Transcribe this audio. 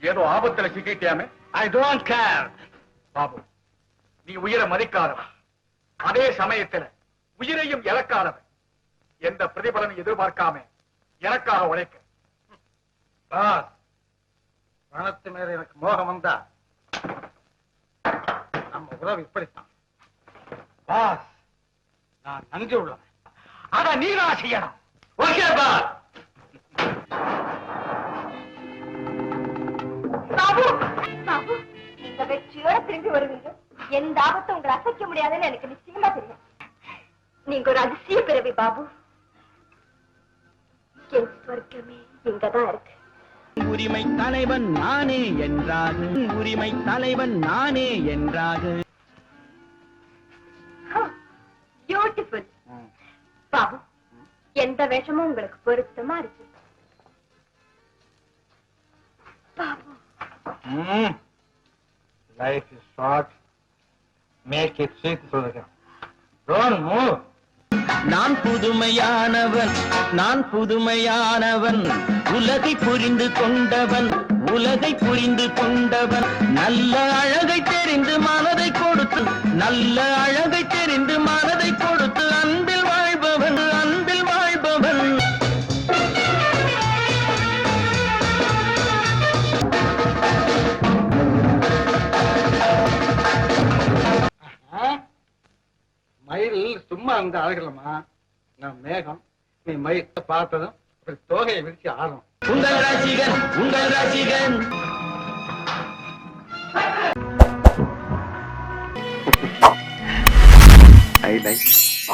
ஏதோ ஆபத்துல சிக்கிட்டியாமே? ஐ டோன்ட் கேர் பாபு நீ உயிரை மதிக்காதவன். அதே சமயத்துல உயிரையும் இழக்காதவன். எந்த பிரதிபலனும் எதிர்பார்க்காம எனக்காக உழைக்க. பாஸ் பணத்து மேல எனக்கு மோகம் வந்தா நம்ம உறவு இப்படித்தான். பாஸ் நான் நன்றி உள்ளவன். அத நீதான் செய்யணும். ஓகே பாஸ் திரும்பி வருவீங்க? எந்த ஆபத்தும் உங்களை அசைக்க முடியாதுன்னு எனக்கு நிச்சயமா தெரியும். நீங்க ஒரு அதிசய பிறவி பாபு. என் ஸ்வர்க்கமே இங்கதான் இருக்கு. உரிமை தலைவன் நானே என்றாக. உரிமை தலைவன் நானே என்றாக. பியூட்டிஃபுல் பாபு எந்த வேஷமும் உங்களுக்கு பொருத்தமா இருக்கு. Babu. Life is short. Make it sweet, சொல்லுகிறேன் டோன்ட் move. நான் புதுமையானவன் நான் புதுமையானவன் உலகை புரிந்து கொண்டவன் உலகை புரிந்து கொண்டவன் நல்ல அழகை தெரிந்து மனதை கொடுத்து நல்ல மயில் சும்மா அந்த அழகலமா நான் மேகம் நீ மயிலை பார்த்ததும் தோகையை விரிச்சு ஆடும் உங்கள் ரசிகன் உங்கள் ரசிகன் I like